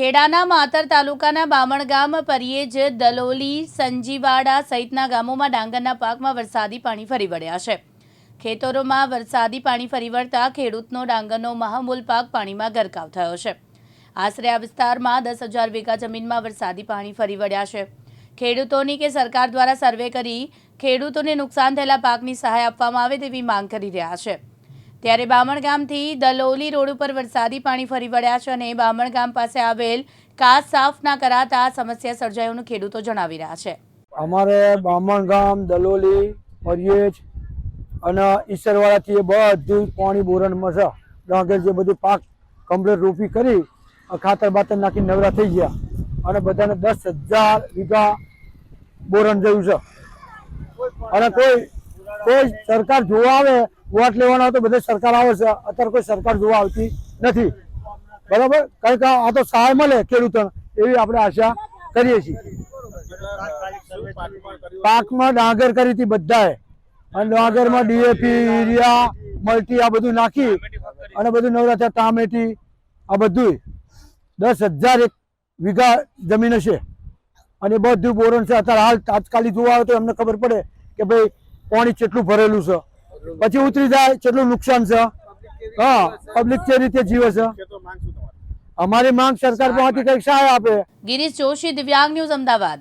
ખેડાના માતર તાલુકાના બામણ ગામ પરિયેજ દલોલી, સંજીવાડા સહિતના ગામોમાં ડાંગરના પાકમાં વરસાદી પાણી ફરી વળ્યા છે. ખેતરોમાં વરસાદી પાણી ફરી વળતા ખેડૂતનો ડાંગરનો મહામૂલ પાક પાણીમાં ગરકાવ થયો છે. આશરે આ વિસ્તારમાં દસ હજાર વીઘા જમીનમાં વરસાદી પાણી ફરી વળ્યા છે. ખેડૂતોની કે સરકાર દ્વારા સર્વે કરી ખેડૂતોને નુકસાન થયેલા પાકની સહાય આપવામાં આવે તેવી માંગ કરી રહ્યા છે. ત્યારે બામણ ગામથી દલોલી રોડ ઉપર વરસાદી પાણી ફરી વળ્યા છે અને બામણ ગામ પાસે આવેલ કાચ સાફ ના કરાતા સમસ્યા સર્જાયોનું ખેડૂતો જણાવી રહ્યા છે. અમારે બામણ ગામ, દલોલી પરિયેજ અને ઈસરવાળાથી એ બધું પાણી બોરણમાં છે. ડાંગર જે બધું પાક કમ્પ્લેટ રોપી કરી ખાતર બાતર નાખી નવરા થઈ ગયા અને બધાને દસ હજાર વીઘા બોરણ જેવું છે. અને કોઈ કોઈ સરકાર જોવા આવે, વોટ લેવાનો તો બધે સરકાર આવે છે. અત્યારે કોઈ સરકાર જોવા આવતી નથી. બરાબર? કંઈક આ તો સહાય મળે ખેડૂતોને, એવી આપણે આશા કરીએ છીએ. પાકમાં ડાંગર કરી હતી બધાએ. અને ડાંગરમાં ડીએપી યુરિયા, મલ્ટી, આ બધું નાખી. અને બધું નવરાત્રા ટામેટી આ બધું દસ હજાર એક વીઘા જમીન હશે. અને બધું બોરણ છે. અત્યારે હાલ તાત્કાલિક જોવા આવે તો એમને ખબર પડે કે ભાઈ પાણી કેટલું ભરેલું છે. પછી ઉતરી જાય કેટલું નુકસાન છે. હા પબ્લિક જે રીતે જીવે છે. અમારી માંગ સરકાર પાસેથી કઈ સહાય આપે. ગિરીશ જોશી, દિવ્યાંગ ન્યૂઝ, અમદાવાદ.